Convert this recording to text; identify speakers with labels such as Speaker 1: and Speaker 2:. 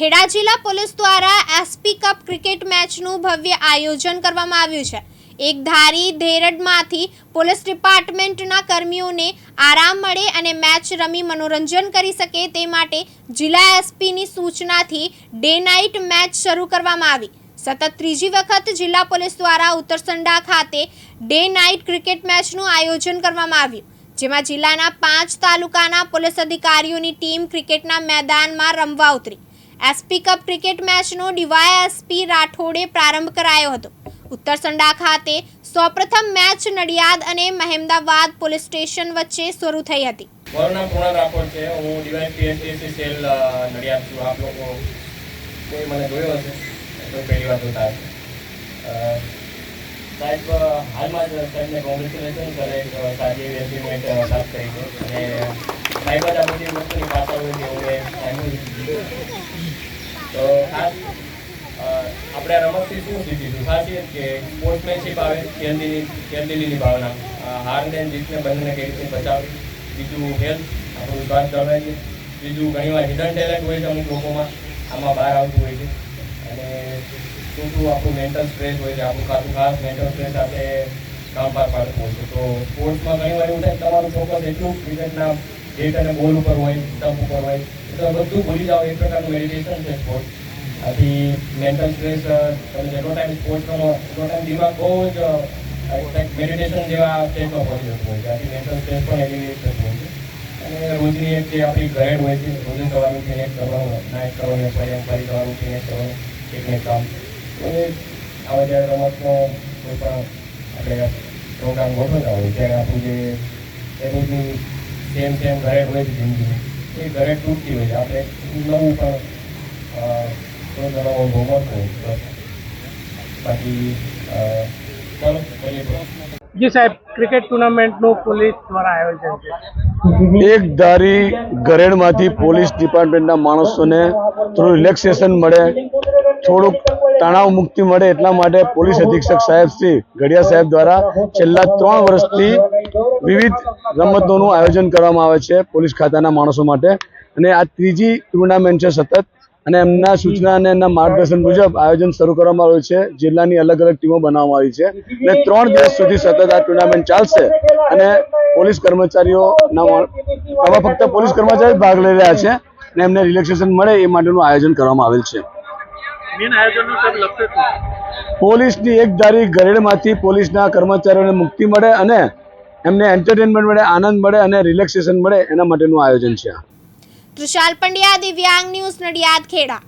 Speaker 1: ખેડા જિલ્લા પોલીસ દ્વારા SP cup cricket મેચનું ભવ્ય આયોજન કરવામાં આવ્યું છે. એક ધારી ધેરડમાંથી પોલીસ ડિપાર્ટમેન્ટના કર્મીઓને આરામ મળે અને મેચ રમી મનોરંજન કરી શકે તે માટે જિલ્લા એસપીની સૂચનાથી ડે નાઇટ મેચ શરૂ કરવામાં આવી. સતત ત્રીજી વખત જિલ્લા પોલીસ દ્વારા ઉત્તરસંડા ખાતે ડે નાઇટ ક્રિકેટ મેચનું આયોજન કરવામાં આવ્યું, જેમાં જિલ્લાના પાંચ તાલુકાના પોલીસ અધિકારીઓની ટીમ ક્રિકેટના મેદાનમાં રમવા ઉતરી. એસપી કપ ક્રિકેટ મેચનો ડીવાયએસપી રાઠોડે પ્રારંભ કરાયો હતો. ઉત્તરસંડા ખાતે સૌપ્રથમ મેચ નડિયાદ અને મહેમદાવાદ પોલીસ સ્ટેશન વચ્ચે શરૂ થઈ હતી.
Speaker 2: મારું નામ કુણાલ રાઠોડ છે. હું ડીવાય પીએસટીસી સેલ નડિયાદ છું. આપ લોકો કોઈ મને જોયો હશે? તો પહેલી વાર જોતા હશે સાહેબ હાલમાં જ સાહેબને કોંગ્રેચ્યુલેશન કરે. સારી અચીવમેન્ટ પ્રાપ્ત કરી. છે અને સાહેબ જ આ બધી વસ્તુની પાછળ હોય છે. હું તો આપણે રમતથી શું શીખીશું? જ કે સ્પોર્ટ્સમેનશીપ આવે ખેલદિલી કેરદીલીની ભાવના. હારને જીતને બંનેને કઈ રીતે બચાવવી? બીજું હેલ્થ આપણું સ્વાસ્થ્ય જળવાઈએ બીજું ઘણીવાર હિડન ટેલેન્ટ હોય છે અમુક લોકોમાં, આમાં બહાર આવતું હોય છે. અને શું શું આપણું મેન્ટલ સ્ટ્રેસ હોય છે. આપણું ખાસું ખાસ મેન્ટલ સ્ટ્રેસ આપણે કામ પાર પાડતું હોય છે. તો સ્પોર્ટ્સમાં ઘણીવાર એવું થાય તમારું ફોકસ એટલું ક્રિકેટના બેટ અને બોલ ઉપર હોય સ્ટમ્પ ઉપર હોય, એટલે બધું ભૂલી જાઓ એક પ્રકારનું મેડિટેશન છે સ્પોર્ટ આથી મેન્ટલ સ્ટ્રેસ તમે જેટલો ટાઈમ સ્પોર્ટ કરો એટલો ટાઈમ દિમાગ બહુ જ મેડિટેશન જેવા સ્ટેજમાં પહોંચી જતું હોય છે. આથી મેન્ટલ સ્ટ્રેસ પણ એલિવેટ થતું હોય છે. અને રોજની એક જે આપણી ગ્રેડ હોય છે, રોજે સવારે ઉઠીને એક કરવાનું નાઇટ કરવાનું ફરી ફરી સવારે ઉઠીને એક કરવાનું એક કામ એ આવા જ્યારે રમતનો કોઈ પણ આપણે પ્રોગ્રામ ગોઠવતા હોય, ત્યારે આપણું જે એ રોજની તેમ ઘરે હોય છે જિંદગીની એ ઘરે તૂટતી હોય છે. આપણે નવું પણ અનુભવ મળતો હોય બાકી
Speaker 3: જી સાહેબ ક્રિકેટ ટુર્નામેન્ટનું પોલીસ દ્વારા આયોજન છે.
Speaker 4: એક ધારી ઘરેડમાંથી પોલીસ ડિપાર્ટમેન્ટના માણસોને થોડું રિલેક્સેશન મળે થોડુંક તણાવ મુક્તિ મળે એટલા માટે પોલીસ અધિક્ષક સાહેબ શ્રી ગઢિયા સાહેબ દ્વારા છેલ્લા ત્રણ વર્ષથી વિવિધ રમતોનું આયોજન કરવામાં આવે છે પોલીસ ખાતાના માણસો માટે. અને આ ત્રીજી ટુર્નામેન્ટ છે સતત. અને એમના સૂચના અને એમના માર્ગદર્શન મુજબ આયોજન શરૂ કરવામાં આવ્યું છે. જિલ્લાની અલગ અલગ ટીમો બનાવવામાં આવી છે. અને ત્રણ દિવસ સુધી સતત આ ટુર્નામેન્ટ ચાલશે. અને પોલીસ કર્મચારીઓના આમાં ફક્ત પોલીસ કર્મચારી ભાગ લઈ રહ્યા છે. અને એમને રિલેક્સેશન મળે એ માટેનું આયોજન કરવામાં આવેલ છે. પોલીસની એક ધારી ગરેડમાંથી પોલીસના કર્મચારીઓને મુક્તિ મળે અને એમને એન્ટરટેનમેન્ટ મળે આનંદ મળે અને રિલેક્સેશન મળે એના માટેનું આયોજન છે
Speaker 1: તૃષાલ પંડ્યા દિવ્યાંગ ન્યૂઝ નડિયાદ ખેડા.